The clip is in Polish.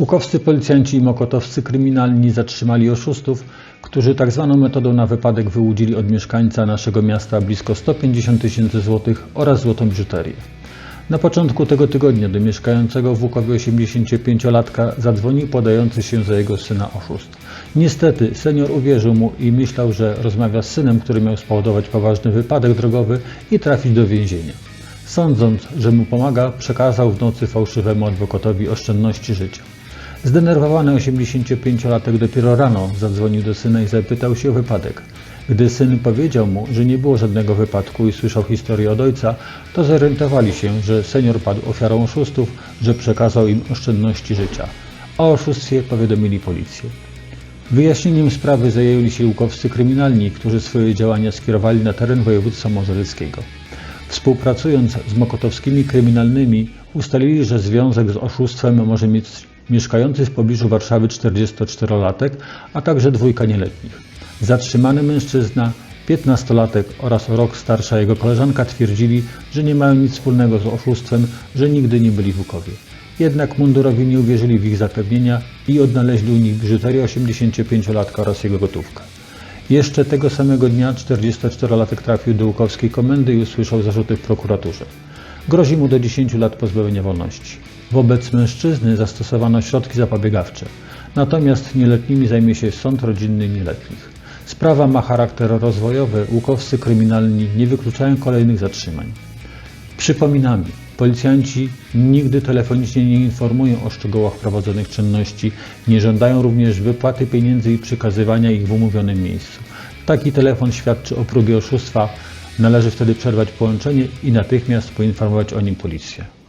Łukowscy policjanci i mokotowscy kryminalni zatrzymali oszustów, którzy tak zwaną metodą na wypadek wyłudzili od mieszkańca naszego miasta blisko 150 tysięcy złotych oraz złotą biżuterię. Na początku tego tygodnia do mieszkającego w Łukowie 85-latka zadzwonił podający się za jego syna oszust. Niestety senior uwierzył mu i myślał, że rozmawia z synem, który miał spowodować poważny wypadek drogowy i trafić do więzienia. Sądząc, że mu pomaga, przekazał w nocy fałszywemu adwokatowi oszczędności życia. Zdenerwowany 85-latek dopiero rano zadzwonił do syna i zapytał się o wypadek. Gdy syn powiedział mu, że nie było żadnego wypadku i słyszał historię od ojca, to zorientowali się, że senior padł ofiarą oszustów, że przekazał im oszczędności życia. O oszustwie powiadomili policję. Wyjaśnieniem sprawy zajęli się łukowscy kryminalni, którzy swoje działania skierowali na teren województwa mazowieckiego. Współpracując z mokotowskimi kryminalnymi, ustalili, że związek z oszustwem może mieć mieszkający w pobliżu Warszawy 44-latek, a także dwójka nieletnich. Zatrzymany mężczyzna, 15-latek oraz rok starsza jego koleżanka twierdzili, że nie mają nic wspólnego z oszustwem, że nigdy nie byli w Łukowie. Jednak mundurowi nie uwierzyli w ich zapewnienia i odnaleźli u nich biżuterię 85-latka oraz jego gotówkę. Jeszcze tego samego dnia 44-latek trafił do łukowskiej komendy i usłyszał zarzuty w prokuraturze. Grozi mu do 10 lat pozbawienia wolności. Wobec mężczyzny zastosowano środki zapobiegawcze, natomiast nieletnimi zajmie się sąd rodzinny nieletnich. Sprawa ma charakter rozwojowy, łukowscy kryminalni nie wykluczają kolejnych zatrzymań. Przypominamy, policjanci nigdy telefonicznie nie informują o szczegółach prowadzonych czynności, nie żądają również wypłaty pieniędzy i przekazywania ich w umówionym miejscu. Taki telefon świadczy o próbie oszustwa, należy wtedy przerwać połączenie i natychmiast poinformować o nim policję.